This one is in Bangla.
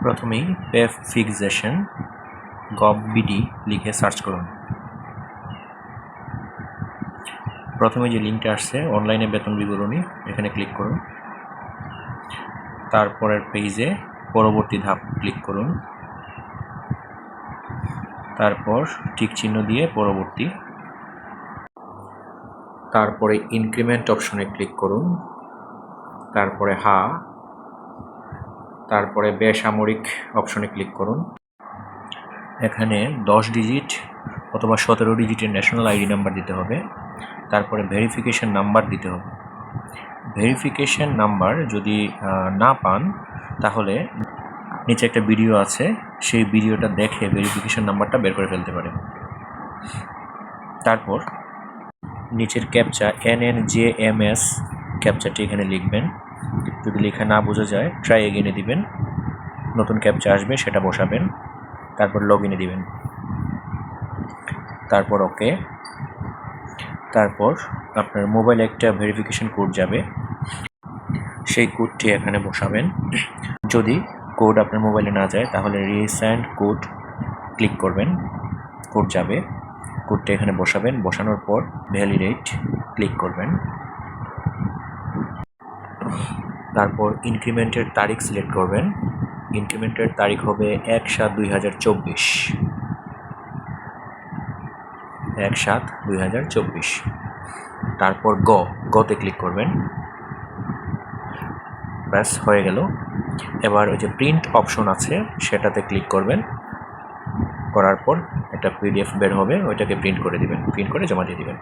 প্রথমেই পে ফিক্সেশন গভ বিডি লিখে সার্চ করুন। প্রথমে যে লিঙ্কটা আসছে অনলাইনে বেতন বিবরণী, এখানে ক্লিক করুন। তারপরের পেজে পরবর্তী ধাপ ক্লিক করুন। তারপর টিক চিহ্ন দিয়ে পরবর্তী। তারপরে ইনক্রিমেন্ট অপশনে ক্লিক করুন। তারপরে হা তারপরে বেসামরিক অপশনে ক্লিক করুন। এখানে দশ ডিজিট অথবা সতেরো ডিজিটের ন্যাশনাল আইডি নাম্বার দিতে হবে। তারপরে ভেরিফিকেশন নাম্বার দিতে হবে। ভেরিফিকেশন নাম্বার যদি না পান, তাহলে নিচে একটা ভিডিও আছে। সেই ভিডিওটা দেখে ভেরিফিকেশন নাম্বারটা বের করে ফেলতে পারেন। তারপর নিচের captcha N N J M S ক্যাপচাটি এখানে লিখবেন। যদি লেখা না বোঝা যায় ট্রাই এগেনে দিবেন। নতুন ক্যাপচা আসবে, সেটা বসাবেন। তারপর লগ ইনে দিবেন। তারপর ওকে তারপর আপনার মোবাইলে একটা ভেরিফিকেশন কোড যাবে। সেই কোডটি এখানে বসাবেন। যদি কোড আপনার মোবাইলে না যায়, তাহলে রিসেন্ট কোড ক্লিক করবেন। কোড যাবে। কোডটা এখানে বসাবেন। বসানোর পর ভ্যালিডেট ক্লিক করবেন। তারপর ইনক্রিমেন্টের তারিখ সিলেক্ট করবেন। ইনক্রিমেন্টের তারিখ হবে এক সাত দুই হাজার চব্বিশ। এক সাত দুই হাজার চব্বিশ। তারপর গ, গতে ক্লিক করবেন। ব্যাস, হয়ে গেল। এবার ওই যে প্রিন্ট অপশন আছে, সেটাতে ক্লিক করবেন। করার পর একটা পিডিএফ বের হবে, ওইটাকে প্রিন্ট করে দিবেন। প্রিন্ট করে জমা দিয়ে দিবেন।